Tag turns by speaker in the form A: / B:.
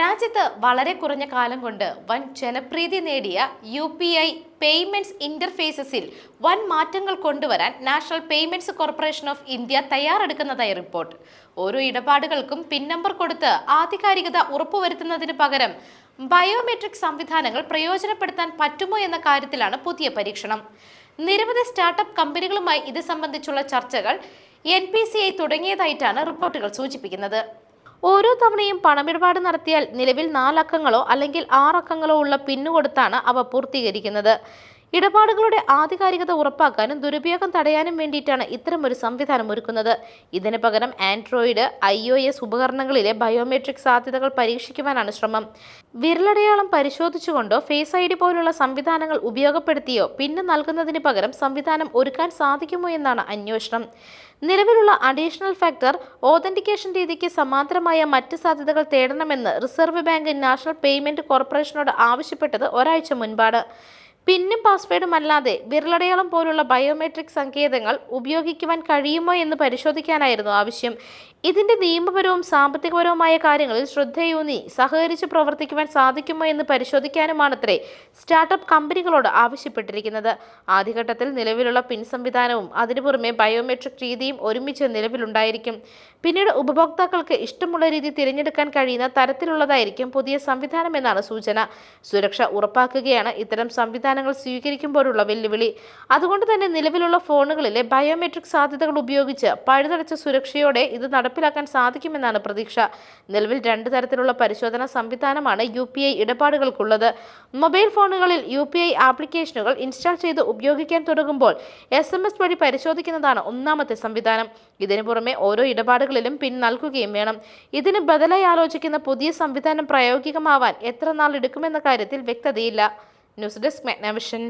A: രാജ്യത്ത് വളരെ കുറഞ്ഞ കാലം കൊണ്ട് വൻ ജനപ്രീതി നേടിയ യു പി ഐ പേയ്മെന്റ്സ് ഇന്റർഫേസസിൽ വൻ മാറ്റങ്ങൾ കൊണ്ടുവരാൻ national payments corporation of India തയ്യാറെടുക്കുന്നതായി report. ഓരോ ഇടപാടുകൾക്കും പിൻ നമ്പർ കൊടുത്ത് ആധികാരികത ഉറപ്പുവരുത്തുന്നതിന് പകരം ബയോമെട്രിക് സംവിധാനങ്ങൾ പ്രയോജനപ്പെടുത്താൻ പറ്റുമോ എന്ന കാര്യത്തിലാണ് പുതിയ പരീക്ഷണം. നിരവധി സ്റ്റാർട്ടപ്പ് കമ്പനികളുമായി ഇത് സംബന്ധിച്ചുള്ള ചർച്ചകൾ എൻ പി സി ഐ തുടങ്ങിയതായിട്ടാണ് റിപ്പോർട്ടുകൾ സൂചിപ്പിക്കുന്നത്. ഓരോ തവണയും പണമിടപാട് നടത്തിയാൽ നിലവിൽ നാലക്കങ്ങളോ അല്ലെങ്കിൽ ആറക്കങ്ങളോ ഉള്ള പിന്നുകൊടുത്താണ് അവ പൂർത്തീകരിക്കുന്നത്. ഇടപാടുകളുടെ ആധികാരികത ഉറപ്പാക്കാനും ദുരുപയോഗം തടയാനും വേണ്ടിയിട്ടാണ് ഇത്തരമൊരു സംവിധാനം ഒരുക്കുന്നത്. ഇതിന് പകരം ആൻഡ്രോയിഡ് ഐ ഒ എസ് ഉപകരണങ്ങളിലെ ബയോമെട്രിക് സാധ്യതകൾ പരീക്ഷിക്കുവാനാണ് ശ്രമം. വിരലടയാളം പരിശോധിച്ചുകൊണ്ടോ ഫേസ് ഐ ഡി പോലുള്ള സംവിധാനങ്ങൾ ഉപയോഗപ്പെടുത്തിയോ പിന്നെ നൽകുന്നതിന് പകരം സംവിധാനം ഒരുക്കാൻ സാധിക്കുമോ എന്നാണ് അന്വേഷണം. നിലവിലുള്ള അഡീഷണൽ ഫാക്ടർ ഓതന്റിക്കേഷൻ രീതിക്ക് സമാന്തരമായ മറ്റ് സാധ്യതകൾ തേടണമെന്ന് റിസർവ് ബാങ്ക് നാഷണൽ പേയ്മെന്റ് കോർപ്പറേഷനോട് ആവശ്യപ്പെട്ടത് ഒരാഴ്ച മുൻപാണ്. പിന്നും പാസ്വേഡും അല്ലാതെ വിരലടയാളം പോലുള്ള ബയോമെട്രിക് സങ്കേതങ്ങൾ ഉപയോഗിക്കുവാൻ കഴിയുമോ എന്ന് പരിശോധിക്കാനായിരുന്നു ആവശ്യം. ഇതിന്റെ നിയമപരവും സാമ്പത്തികപരവുമായ കാര്യങ്ങളിൽ ശ്രദ്ധയൂന്നി സഹകരിച്ച് പ്രവർത്തിക്കുവാൻ സാധിക്കുമോ എന്ന് പരിശോധിക്കാനുമാണത്രേ സ്റ്റാർട്ടപ്പ് കമ്പനികളോട് ആവശ്യപ്പെട്ടിരിക്കുന്നത്. ആദ്യഘട്ടത്തിൽ നിലവിലുള്ള പിൻ സംവിധാനവും അതിനു പുറമെ ബയോമെട്രിക് രീതിയും ഒരുമിച്ച് നിലവിലുണ്ടായിരിക്കും. പിന്നീട് ഉപഭോക്താക്കൾക്ക് ഇഷ്ടമുള്ള രീതി തിരഞ്ഞെടുക്കാൻ കഴിയുന്ന തരത്തിലുള്ളതായിരിക്കും പുതിയ സംവിധാനം എന്നാണ് സൂചന. സുരക്ഷ ഉറപ്പാക്കുകയാണ് ഇത്തരം സംവിധാനങ്ങൾ സ്വീകരിക്കുമ്പോഴുള്ള വെല്ലുവിളി. അതുകൊണ്ട് തന്നെ നിലവിലുള്ള ഫോണുകളിലെ ബയോമെട്രിക് സാധ്യതകൾ ഉപയോഗിച്ച് പഴുതടച്ച സുരക്ഷയോടെ ഇത് നടപ്പിലാക്കാൻ സാധിക്കുമെന്നാണ് പ്രതീക്ഷ. നിലവിൽ രണ്ട് തരത്തിലുള്ള പരിശോധനാ സംവിധാനമാണ് യു പി ഐ ഇടപാടുകൾക്കുള്ളത്. മൊബൈൽ ഫോണുകളിൽ യു പി ഐ ആപ്ലിക്കേഷനുകൾ ഇൻസ്റ്റാൾ ചെയ്ത് ഉപയോഗിക്കാൻ തുടങ്ങുമ്പോൾ എസ് എം എസ് വഴി പരിശോധിക്കുന്നതാണ് ഒന്നാമത്തെ സംവിധാനം. ഇതിനു പുറമെ ഓരോ ഇടപാടുകളിലും പിൻ നൽകുകയും വേണം. ഇതിന് ബദലായി ആലോചിക്കുന്ന പുതിയ സംവിധാനം പ്രായോഗികമാവാൻ എത്ര നാൾ എടുക്കുമെന്ന കാര്യത്തിൽ വ്യക്തതയില്ല. News desk മെഗ്നവിഷൻ